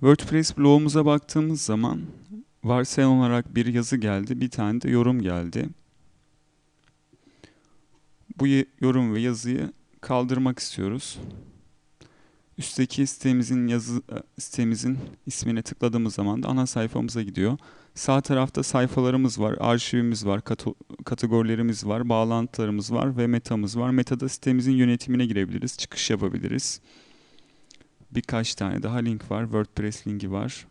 WordPress blogumuza baktığımız zaman varsayılan olarak bir yazı geldi, bir tane de yorum geldi. Bu yorum ve yazıyı kaldırmak istiyoruz. Üstteki sitemizin yazı e, sitemizin ismine tıkladığımız zaman da ana sayfamıza gidiyor. Sağ tarafta sayfalarımız var, arşivimiz var, kato- kategorilerimiz var, bağlantılarımız var ve metamız var. Metada sitemizin yönetimine girebiliriz, çıkış yapabiliriz. Birkaç tane daha link var, WordPress linki var.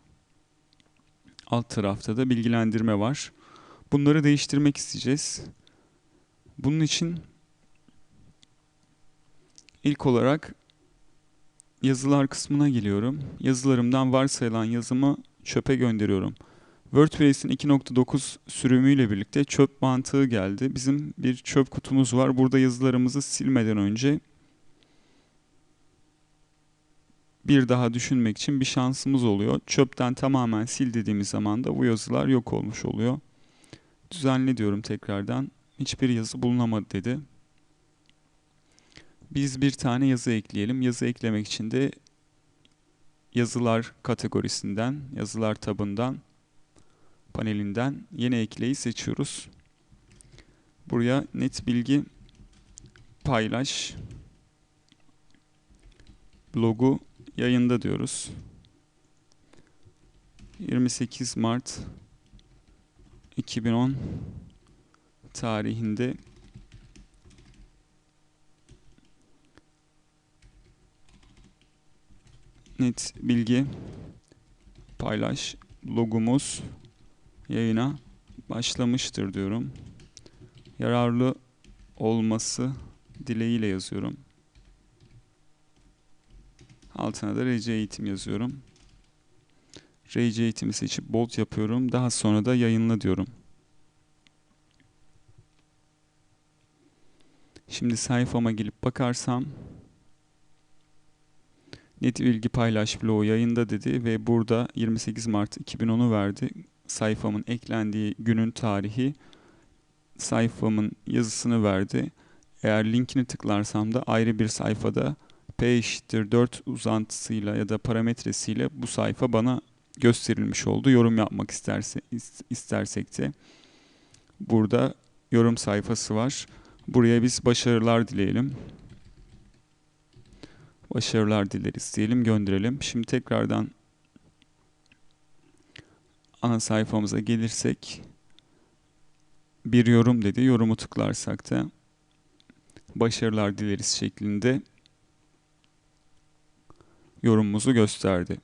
Alt tarafta da bilgilendirme var. Bunları değiştirmek isteyeceğiz. Bunun için ilk olarak yazılar kısmına geliyorum. Yazılarımdan varsayılan yazımı çöpe gönderiyorum. WordPress'in 2.9 sürümüyle birlikte çöp mantığı geldi. Bizim bir çöp kutumuz var. Burada yazılarımızı silmeden önce bir daha düşünmek için bir şansımız oluyor. Çöpten tamamen sil dediğimiz zaman da bu yazılar yok olmuş oluyor. Düzenle diyorum tekrardan. Hiçbir yazı bulunamadı dedi. Biz bir tane yazı ekleyelim. Yazı eklemek için de yazılar kategorisinden, yazılar tabından, panelinden yeni ekleyi seçiyoruz. Buraya net bilgi paylaş blogu yayında diyoruz. 28 Mart 2010 tarihinde net bilgi paylaş logumuz yayına başlamıştır diyorum. Yararlı olması dileğiyle yazıyorum. Altına da RC eğitim yazıyorum. RC eğitimi seçip bold yapıyorum. Daha sonra da yayınla diyorum. Şimdi sayfama gelip bakarsam net bilgi paylaş bloğu yayında dedi ve burada 28 Mart 2010'u verdi. Sayfamın eklendiği günün tarihi sayfamın yazısını verdi. Eğer linkini tıklarsam da ayrı bir sayfada P eşittir 4 uzantısıyla ya da parametresiyle bu sayfa bana gösterilmiş oldu. Yorum yapmak isterse istersek de burada yorum sayfası var. Buraya biz başarılar dileyelim. Başarılar dileriz diyelim, gönderelim. Şimdi tekrardan ana sayfamıza gelirsek bir yorum dedi. Yorumu tıklarsak da başarılar dileriz şeklinde yorumumuzu gösterdi.